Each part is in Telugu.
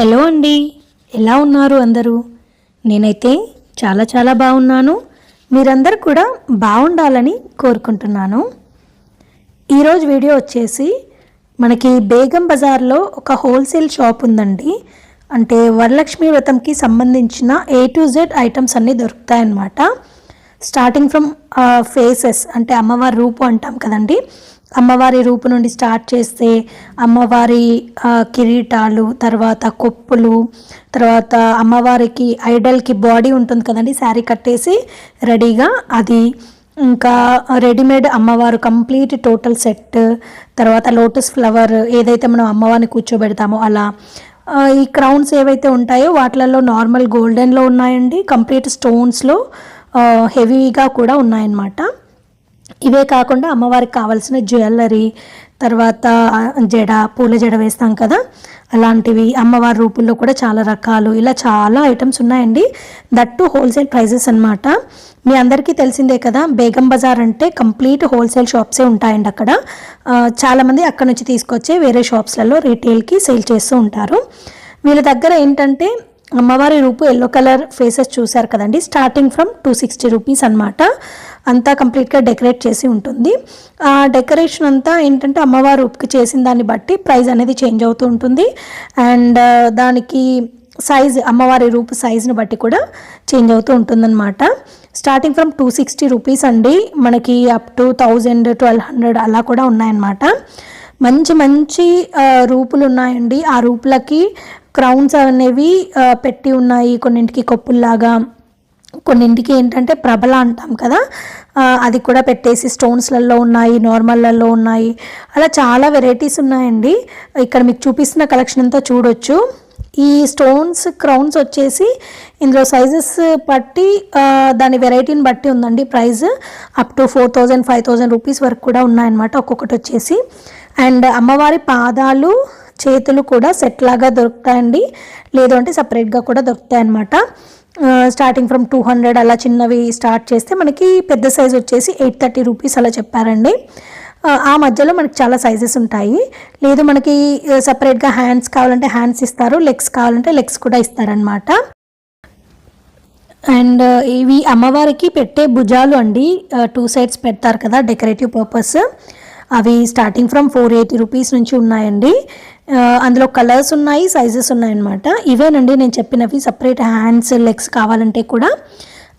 హలో అండి. ఎలా ఉన్నారు అందరూ? నేనైతే చాలా చాలా బాగున్నాను. మీరందరూ కూడా బాగుండాలని కోరుకుంటున్నాను. ఈరోజు వీడియో వచ్చేసి మనకి బేగం బజార్లో ఒక హోల్సేల్ షాప్ ఉందండి. అంటే వరలక్ష్మి వ్రతంకి సంబంధించిన ఏ టు జెడ్ ఐటమ్స్ అన్నీ దొరుకుతాయన్నమాట. స్టార్టింగ్ ఫ్రమ్ ఫేసెస్ అంటే అమ్మవారి రూపు అంటాం కదండి. అమ్మవారి రూపు నుండి స్టార్ట్ చేస్తే అమ్మవారి కిరీటాలు తర్వాత కొప్పులు తర్వాత అమ్మవారికి ఐడల్కి బాడీ ఉంటుంది కదండి శారీ కట్టేసి రెడీగా అది. ఇంకా రెడీమేడ్ అమ్మవారు కంప్లీట్ టోటల్ సెట్ తర్వాత లోటస్ ఫ్లవర్ ఏదైతే మనం అమ్మవారిని కూర్చోబెడతామో అలా. ఈ క్రౌన్స్ ఏవైతే ఉంటాయో వాటిలలో నార్మల్ గోల్డెన్లో ఉన్నాయండి కంప్లీట్ స్టోన్స్లో హెవీగా కూడా ఉన్నాయన్నమాట. ఇవే కాకుండా అమ్మవారికి కావాల్సిన జ్యువెలరీ తర్వాత జడ పూల జడ వేస్తాం కదా? అలాంటివి అమ్మవారి రూపుల్లో కూడా చాలా రకాలు. ఇలా చాలా ఐటమ్స్ ఉన్నాయండి. దట్ టు హోల్సేల్ ప్రైజెస్ అన్నమాట. మీ అందరికీ తెలిసిందే కదా బేగం బజార్ అంటే కంప్లీట్ హోల్సేల్ షాప్సే ఉంటాయండి అక్కడ. చాలామంది అక్కడ నుంచి తీసుకొచ్చే వేరే షాప్స్లలో రీటైల్కి సేల్ చేస్తూ ఉంటారు. వీళ్ళ దగ్గర ఏంటంటే అమ్మవారి రూపు ఎల్లో కలర్ ఫేసెస్ చూశారు కదండి. Starting from two sixty rupees అనమాట అంతా కంప్లీట్గా డెకరేట్ చేసి ఉంటుంది. ఆ డెకరేషన్ అంతా ఏంటంటే అమ్మవారి రూపుకి చేసిన దాన్ని బట్టి ప్రైస్ అనేది చేంజ్ అవుతూ ఉంటుంది. అండ్ దానికి సైజ్ అమ్మవారి రూపు సైజ్ని బట్టి కూడా చేంజ్ అవుతూ ఉంటుందన్నమాట. Starting from two sixty rupees అండి. మనకి up to thousand twelve hundred అలా కూడా ఉన్నాయన్నమాట. మంచి మంచి రూపులు ఉన్నాయండి. ఆ రూపులకి క్రౌన్స్ అనేవి పెట్టి ఉన్నాయి. కొన్నింటికి కొప్పుల్లాగా కొన్నింటికి ఏంటంటే ప్రభల అంటాం కదా అది కూడా పెట్టేసి స్టోన్స్లలో ఉన్నాయి నార్మల్లలో ఉన్నాయి. అలా చాలా వెరైటీస్ ఉన్నాయండి. ఇక్కడ మీకు చూపిస్తున్న కలెక్షన్ అంతా చూడొచ్చు. ఈ స్టోన్స్ క్రౌన్స్ వచ్చేసి ఇందులో సైజెస్ బట్టి దాని వెరైటీని బట్టి ఉందండి price. Up to four thousand five thousand rupees వరకు కూడా ఉన్నాయన్నమాట ఒక్కొక్కటి వచ్చేసి. అండ్ అమ్మవారి పాదాలు చేతులు కూడా సెట్ లాగా దొరుకుతాయండి. లేదు అంటే సపరేట్గా కూడా దొరుకుతాయి అన్నమాట స్టార్టింగ్ ఫ్రమ్ టూ హండ్రెడ్ అలా చిన్నవి స్టార్ట్ చేస్తే మనకి పెద్ద సైజ్ వచ్చేసి ఎయిట్ థర్టీ రూపీస్ అలా చెప్పారండి. ఆ, మధ్యలో మనకి చాలా సైజెస్ ఉంటాయి. లేదు మనకి సపరేట్గా హ్యాండ్స్ కావాలంటే హ్యాండ్స్ ఇస్తారు లెగ్స్ కావాలంటే లెగ్స్ కూడా ఇస్తారనమాట అండ్ ఇవి అమ్మవారికి పెట్టే భుజాలు అండి. టూ సైడ్స్ పెడతారు కదా డెకరేటివ్ పర్పస్ అవి starting from four eighty rupees నుంచి ఉన్నాయండి. అందులో కలర్స్ ఉన్నాయి సైజెస్ ఉన్నాయన్నమాట. ఇవేనండి నేను చెప్పినవి సపరేట్ హ్యాండ్స్ లెగ్స్ కావాలంటే కూడా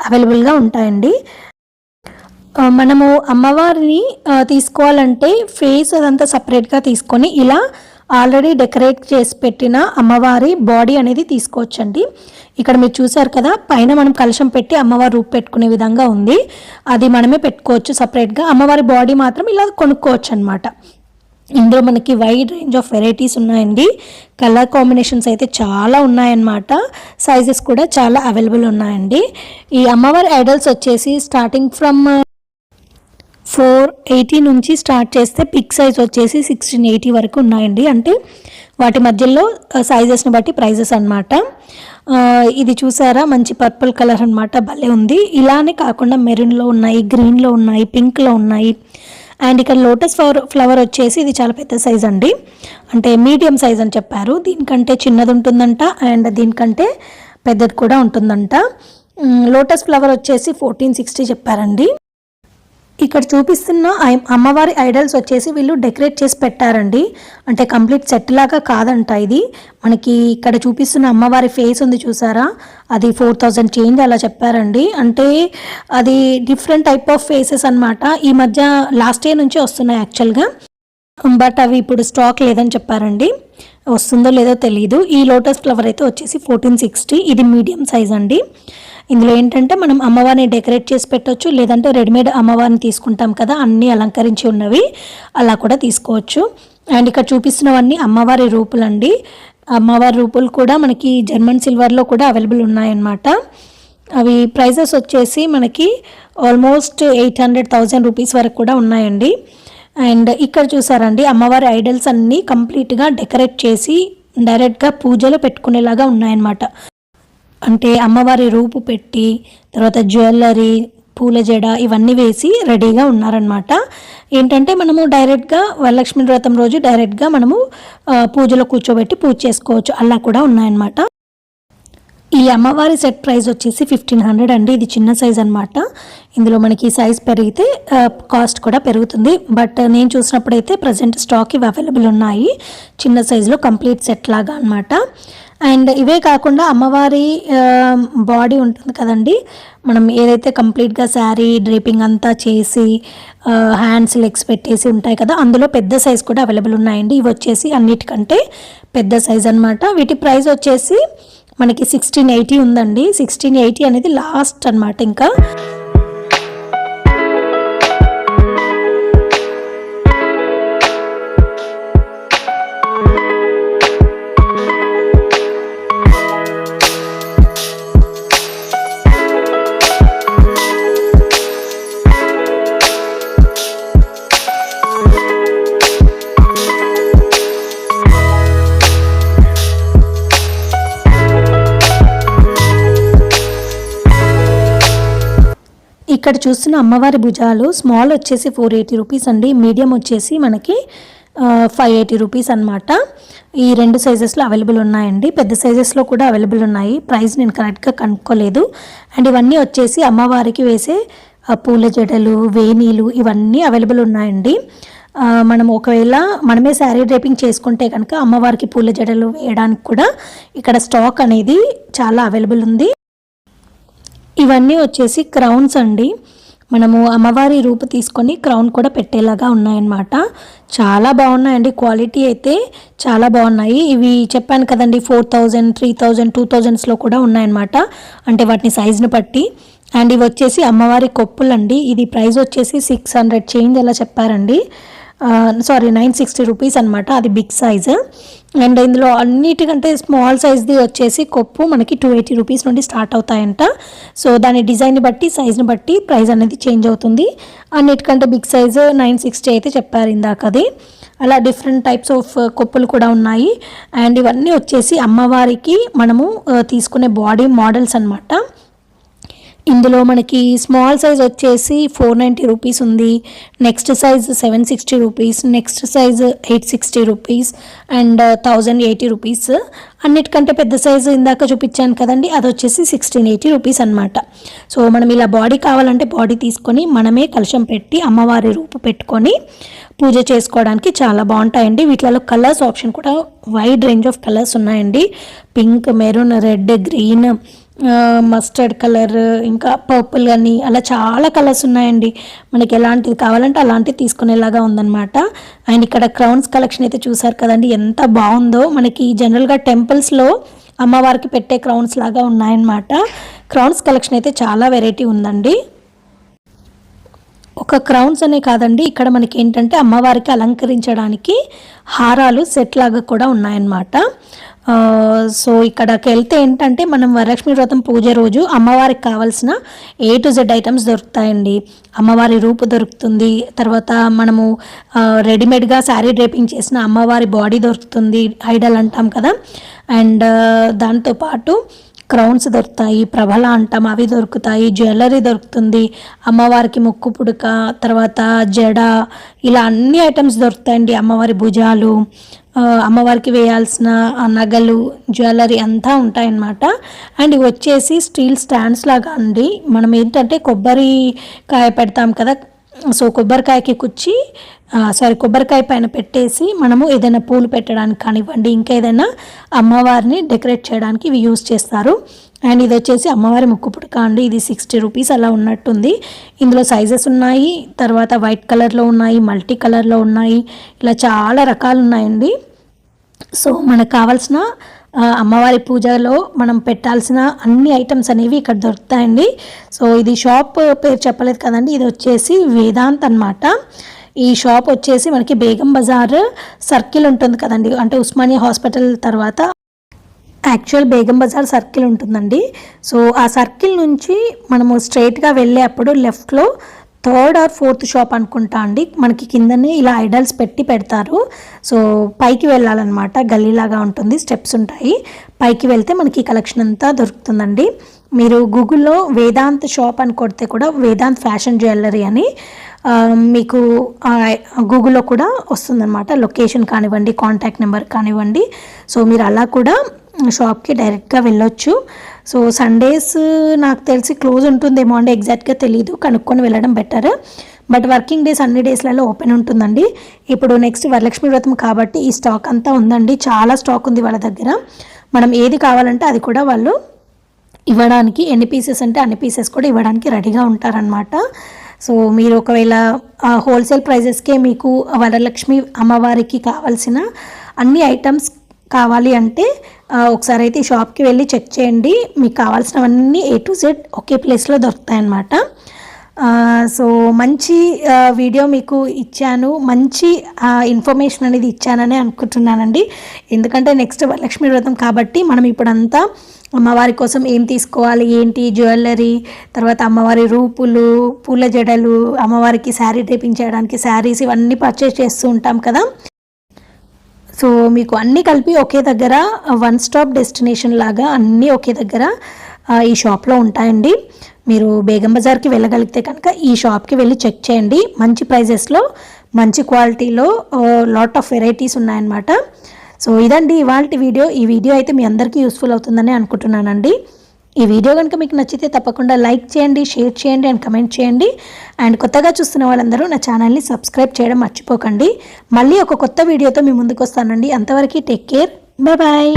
అవైలబుల్గా ఉంటాయండి. మనము అమ్మవారిని తీసుకోవాలంటే ఫేస్ అదంతా సపరేట్గా తీసుకొని ఇలా ఆల్రెడీ డెకరేట్ చేసి పెట్టిన అమ్మవారి బాడీ అనేది తీసుకోవచ్చండి. ఇక్కడ మీరు చూసారు కదా పైన మనం కలశం పెట్టి అమ్మవారి రూపు పెట్టుకునే విధంగా ఉంది. అది మనమే పెట్టుకోవచ్చు సపరేట్గా. అమ్మవారి బాడీ మాత్రం ఇలా కొనుక్కోవచ్చు అనమాట ఇందులో మనకి వైడ్ రేంజ్ ఆఫ్ వెరైటీస్ ఉన్నాయండి. కలర్ కాంబినేషన్స్ అయితే చాలా ఉన్నాయన్నమాట. సైజెస్ కూడా చాలా అవైలబుల్ ఉన్నాయండి. ఈ అమ్మవారి ఐడల్స్ వచ్చేసి స్టార్టింగ్ ఫ్రమ్ ఫోర్ ఎయిటీ నుంచి స్టార్ట్ చేస్తే పిక్ సైజ్ వచ్చేసి సిక్స్టీన్ ఎయిటీ వరకు ఉన్నాయండి. అంటే వాటి మధ్యలో సైజెస్ని బట్టి ప్రైజెస్ అనమాట ఇది చూసారా? మంచి పర్పుల్ కలర్ అన్నమాట. భలే ఉంది. ఇలానే కాకుండా మెరూన్లో ఉన్నాయి గ్రీన్లో ఉన్నాయి పింక్లో ఉన్నాయి. అండ్ ఇక్కడ లోటస్ ఫ్లవర్ ఫ్లవర్ వచ్చేసి ఇది చాలా పెద్ద సైజ్ అండి. అంటే మీడియం సైజ్ అని చెప్పారు. దీనికంటే చిన్నది ఉంటుందంట అండ్ దీనికంటే పెద్దది కూడా ఉంటుందంట. లోటస్ ఫ్లవర్ వచ్చేసి ఫోర్టీన్ సిక్స్టీ చెప్పారండి. ఇక్కడ చూపిస్తున్న ఐ- అమ్మవారి ఐడల్స్ వచ్చేసి వీళ్ళు డెకరేట్ చేసి పెట్టారండి. అంటే కంప్లీట్ సెట్ లాగా కాదంట ఇది. మనకి ఇక్కడ చూపిస్తున్న అమ్మవారి ఫేస్ ఉంది చూసారా? అది ఫోర్ థౌజండ్ చేంజ్ అలా చెప్పారండి. అంటే అది డిఫరెంట్ టైప్ ఆఫ్ ఫేసెస్ అనమాట ఈ మధ్య లాస్ట్ ఇయర్ నుంచి వస్తున్నాయి యాక్చువల్గా బట్ అవి ఇప్పుడు స్టాక్ లేదని చెప్పారండి. వస్తుందో లేదో తెలియదు ఈ లోటస్ ఫ్లవర్ అయితే వచ్చేసి ఫోర్టీన్ సిక్స్టీ. ఇది మీడియం సైజ్ అండి. ఇందులో ఏంటంటే మనం అమ్మవారిని డెకరేట్ చేసి పెట్టవచ్చు లేదంటే రెడీమేడ్ అమ్మవారిని తీసుకుంటాం కదా అన్నీ అలంకరించి ఉన్నవి అలా కూడా తీసుకోవచ్చు. అండ్ ఇక్కడ చూపిస్తున్నవన్నీ అమ్మవారి రూపులండి. అమ్మవారి రూపులు కూడా మనకి జర్మన్ సిల్వర్లో కూడా అవైలబుల్ ఉన్నాయన్నమాట. అవి ప్రైజెస్ వచ్చేసి మనకి almost eight hundred thousand rupees వరకు కూడా ఉన్నాయండి. అండ్ ఇక్కడ చూసారండి అమ్మవారి ఐడల్స్ అన్నీ కంప్లీట్గా డెకరేట్ చేసి డైరెక్ట్గా పూజలో పెట్టుకునేలాగా ఉన్నాయన్నమాట. అంటే అమ్మవారి రూపు పెట్టి తర్వాత జ్యువెలరీ పూల జడ ఇవన్నీ వేసి రెడీగా ఉన్నారనమాట ఏంటంటే మనము డైరెక్ట్గా వరలక్ష్మి వ్రతం రోజు డైరెక్ట్గా మనము పూజలో కూర్చోబెట్టి పూజ చేసుకోవచ్చు. అలా కూడా ఉన్నాయన్నమాట. ఈ అమ్మవారి సెట్ ప్రైస్ వచ్చేసి ఫిఫ్టీన్ హండ్రెడ్ అండి. ఇది చిన్న సైజ్ అన్నమాట. ఇందులో మనకి సైజ్ పెరిగితే కాస్ట్ కూడా పెరుగుతుంది. బట్ నేను చూసినప్పుడైతే ప్రజెంట్ స్టాక్ ఇవి అవైలబుల్ ఉన్నాయి. చిన్న సైజులో కంప్లీట్ సెట్ లాగా అన్నమాట. అండ్ ఇవే కాకుండా అమ్మవారి బాడీ ఉంటుంది కదండి. మనం ఏదైతే కంప్లీట్గా శారీ డ్రీపింగ్ అంతా చేసి హ్యాండ్స్ లెగ్స్ పెట్టేసి ఉంటాయి కదా అందులో పెద్ద సైజ్ కూడా అవైలబుల్ ఉన్నాయండి. ఇవి వచ్చేసి అన్నిటికంటే పెద్ద సైజ్ అన్నమాట. వీటి ప్రైస్ వచ్చేసి మనకి సిక్స్టీన్ ఎయిటీ ఉందండి. సిక్స్టీన్ ఎయిటీ అనేది లాస్ట్ అన్నమాట ఇంకా. ఇక్కడ చూస్తున్న అమ్మవారి భుజాలు స్మాల్ వచ్చేసి ఫోర్ ఎయిటీ రూపీస్ అండి. మీడియం వచ్చేసి మనకి ఫైవ్ ఎయిటీ రూపీస్ అనమాట ఈ రెండు సైజెస్లో అవైలబుల్ ఉన్నాయండి. పెద్ద సైజెస్లో కూడా అవైలబుల్ ఉన్నాయి. ప్రైస్ నేను కరెక్ట్గా కనుక్కోలేదు. అండ్ ఇవన్నీ వచ్చేసి అమ్మవారికి వేసే పూల జడలు వేణీలు ఇవన్నీ అవైలబుల్ ఉన్నాయండి. మనం ఒకవేళ మనమే శారీ డ్రేపింగ్ చేసుకుంటే కనుక అమ్మవారికి పూల జడలు వేయడానికి కూడా ఇక్కడ స్టాక్ అనేది చాలా అవైలబుల్ ఉంది. ఇవన్నీ వచ్చేసి క్రౌన్స్ అండి. మనము అమ్మవారి రూపు తీసుకొని క్రౌన్ కూడా పెట్టేలాగా ఉన్నాయన్నమాట. చాలా బాగున్నాయండి. క్వాలిటీ అయితే చాలా బాగున్నాయి. ఇవి చెప్పాను కదండి four thousand three thousand two థౌజండ్స్లో కూడా ఉన్నాయన్నమాట. అంటే వాటిని సైజుని బట్టి. అండ్ ఇవి వచ్చేసి అమ్మవారి కొప్పులండి. ఇది ప్రైస్ వచ్చేసి సిక్స్ హండ్రెడ్ చేంజ్ అలా చెప్పారండి? సారీ నైన్ సిక్స్టీ రూపీస్ అనమాట అది బిగ్ సైజు అండ్ ఇందులో అన్నిటికంటే స్మాల్ సైజ్ది వచ్చేసి కొప్పు మనకి టూ ఎయిటీ రూపీస్ నుండి స్టార్ట్ అవుతాయంట. సో దాని డిజైన్ని బట్టి సైజ్ని బట్టి ప్రైస్ అనేది చేంజ్ అవుతుంది. అన్నిటికంటే బిగ్ సైజ్ నైన్ సిక్స్టీ అయితే చెప్పారు ఇందాక అది. అలా డిఫరెంట్ టైప్స్ ఆఫ్ కొప్పులు కూడా ఉన్నాయి. అండ్ ఇవన్నీ వచ్చేసి అమ్మవారికి మనము తీసుకునే బాడీ మోడల్స్ అనమాట ఇందులో మనకి స్మాల్ సైజ్ వచ్చేసి ఫోర్ నైంటీ రూపీస్ ఉంది. Next size seven sixty rupees next size eight sixty rupees and thousand eighty rupees అన్నిటికంటే పెద్ద సైజు ఇందాక చూపించాను కదండి అది వచ్చేసి సిక్స్టీన్ ఎయిటీ రూపీస్ అనమాట సో మనం ఇలా బాడీ కావాలంటే బాడీ తీసుకొని మనమే కలుషం పెట్టి అమ్మవారి రూపు పెట్టుకొని పూజ చేసుకోవడానికి చాలా బాగుంటాయండి. వీటిలో కలర్స్ ఆప్షన్ కూడా వైడ్ రేంజ్ ఆఫ్ కలర్స్ ఉన్నాయండి. Pink maroon red green mustard colour ఇంకా పర్పుల్ కానీ అలా చాలా కలర్స్ ఉన్నాయండి. మనకి ఎలాంటిది కావాలంటే అలాంటివి తీసుకునేలాగా ఉందన్నమాట. అండ్ ఇక్కడ క్రౌన్స్ కలెక్షన్ అయితే చూసారు కదండి ఎంత బాగుందో. మనకి జనరల్గా టెంపుల్స్లో అమ్మవారికి పెట్టే క్రౌన్స్ లాగా ఉన్నాయన్నమాట. క్రౌన్స్ కలెక్షన్ అయితే చాలా వెరైటీ ఉందండి. ఒక క్రౌన్స్ అనే కాదండి ఇక్కడ మనకి ఏంటంటే అమ్మవారికి అలంకరించడానికి హారాలు సెట్ లాగా కూడా ఉన్నాయన్నమాట. సో ఇక్కడికి వెళ్తే ఏంటంటే మనం వరలక్ష్మి వ్రతం పూజ రోజు అమ్మవారికి కావాల్సిన ఏ టు జెడ్ ఐటమ్స్ దొరుకుతాయండి. అమ్మవారి రూపు దొరుకుతుంది. తర్వాత మనము రెడీమేడ్గా శారీ డ్రేపింగ్ చేసిన అమ్మవారి బాడీ దొరుకుతుంది. ఐడల్ అంటాం కదా. అండ్ దాంతోపాటు క్రౌన్స్ దొరుకుతాయి ప్రభల అంటాం అవి దొరుకుతాయి జ్యువెలరీ దొరుకుతుంది అమ్మవారికి ముక్కు పుడక తర్వాత జడ ఇలా అన్ని ఐటమ్స్ దొరుకుతాయండి అమ్మవారి భుజాలు. అమ్మవారికి వేయాల్సిన నగలు జ్యువెలరీ అంతా ఉంటాయన్నమాట. అండ్ ఇవి వచ్చేసి స్టీల్ స్టాండ్స్ లాగా అండి. మనం ఏంటంటే కొబ్బరి కాయ పెడతాం కదా సో కొబ్బరికాయకి కుచ్చి సారీ కొబ్బరికాయ పైన పెట్టేసి మనము ఏదైనా పూలు పెట్టడానికి కానివ్వండి ఇంకా ఏదైనా అమ్మవారిని డెకరేట్ చేయడానికి ఇవి యూజ్ చేస్తారు. అండ్ ఇది వచ్చేసి అమ్మవారి ముక్కు పుడక అండి. ఇది సిక్స్టీ రూపీస్ అలా ఉన్నట్టుంది. ఇందులో సైజెస్ ఉన్నాయి. తర్వాత వైట్ కలర్లో ఉన్నాయి మల్టీ కలర్లో ఉన్నాయి. ఇలా చాలా రకాలు ఉన్నాయండి. సో మనకు కావాల్సిన అమ్మవారి పూజలో మనం పెట్టాల్సిన అన్ని ఐటమ్స్ అనేవి ఇక్కడ దొరుకుతాయండి. సో ఇది షాప్ పేరు చెప్పలేదు కదండి. ఇది వచ్చేసి వేదాంత్ అన్నమాట. ఈ షాప్ వచ్చేసి మనకి బేగం బజార్ సర్కిల్ ఉంటుంది కదండి. అంటే ఉస్మానియా హాస్పిటల్ తర్వాత యాక్చువల్ బేగం బజార్ సర్కిల్ ఉంటుందండి. సో ఆ సర్కిల్ నుంచి మనము స్ట్రైట్గా వెళ్ళేప్పుడు లెఫ్ట్లో థర్డ్ ఆర్ ఫోర్త్ షాప్ అనుకుంటా అండి. మనకి కిందనే ఇలా ఐడల్స్ పెట్టి పెడతారు. సో పైకి వెళ్ళాలన్నమాట. గల్లీలాగా ఉంటుంది. స్టెప్స్ ఉంటాయి. పైకి వెళ్తే మనకి కలెక్షన్ అంతా దొరుకుతుందండి. మీరు గూగుల్లో వేదాంత్ షాప్ అని కొడితే కూడా వేదాంత్ ఫ్యాషన్ జ్యువెలరీ అని మీకు గూగుల్లో కూడా వస్తుందన్నమాట. లొకేషన్ కానివ్వండి కాంటాక్ట్ నెంబర్ కానివ్వండి. సో మీరు అలా కూడా షాప్కి డైరెక్ట్గా వెళ్ళొచ్చు. సో సండేస్ నాకు తెలిసి క్లోజ్ ఉంటుందేమో అండి ఎగ్జాక్ట్గా తెలియదు కనుక్కొని వెళ్ళడం బెటర్. బట్ వర్కింగ్ డేస్ అన్ని డేస్లలో ఓపెన్ ఉంటుందండి. ఇప్పుడు నెక్స్ట్ వరలక్ష్మి వ్రతం కాబట్టి ఈ స్టాక్ అంతా ఉందండి. చాలా స్టాక్ ఉంది వాళ్ళ దగ్గర. మనం ఏది కావాలంటే అది కూడా వాళ్ళు ఇవ్వడానికి ఎన్ని పీసెస్ అంటే అన్ని పీసెస్ కూడా ఇవ్వడానికి రెడీగా ఉంటారనమాట సో మీరు ఒకవేళ హోల్సేల్ ప్రైజెస్కే మీకు వరలక్ష్మి అమ్మవారికి కావాల్సిన అన్ని ఐటమ్స్ కావాలి అంటే ఒకసారి అయితే ఈ షాప్కి వెళ్ళి చెక్ చేయండి. మీకు కావాల్సినవన్నీ ఏ టు జెడ్ ఒకే ప్లేస్లో దొరుకుతాయన్నమాట. సో మంచి వీడియో మీకు ఇచ్చాను. మంచి ఇన్ఫర్మేషన్ అనేది ఇచ్చానని అనుకుంటున్నానండి. ఎందుకంటే నెక్స్ట్ వరలక్ష్మి వ్రతం కాబట్టి మనం ఇప్పుడంతా అమ్మవారి కోసం ఏం తీసుకోవాలి ఏంటి జ్యువెలరీ తర్వాత అమ్మవారి రూపులు పూల జడలు అమ్మవారికి శారీ డ్రేపింగ్ చేయడానికి శారీస్ ఇవన్నీ పర్చేస్ చేస్తూ ఉంటాం కదా. సో మీకు అన్నీ కలిపి ఒకే దగ్గర వన్ స్టాప్ డెస్టినేషన్ లాగా అన్నీ ఒకే దగ్గర ఈ షాప్లో ఉంటాయండి. మీరు బేగం బజార్కి వెళ్ళగలిగితే కనుక ఈ షాప్కి వెళ్ళి చెక్ చేయండి. మంచి ప్రైజెస్లో మంచి క్వాలిటీలో లాట్ ఆఫ్ వెరైటీస్ ఉన్నాయన్నమాట. సో ఇదండి ఇవాళ వీడియో. ఈ వీడియో అయితే మీ అందరికీ యూస్ఫుల్ అవుతుందని అనుకుంటున్నానండి. ఈ వీడియో కనుక మీకు నచ్చితే తప్పకుండా లైక్ చేయండి షేర్ చేయండి అండ్ కమెంట్ చేయండి. అండ్ కొత్తగా చూస్తున్న వాళ్ళందరూ నా ఛానల్ని సబ్స్క్రైబ్ చేయడం మర్చిపోకండి. మళ్ళీ ఒక కొత్త వీడియోతో మీ ముందుకు వస్తానండి. అంతవరకు టేక్ కేర్. బాయ్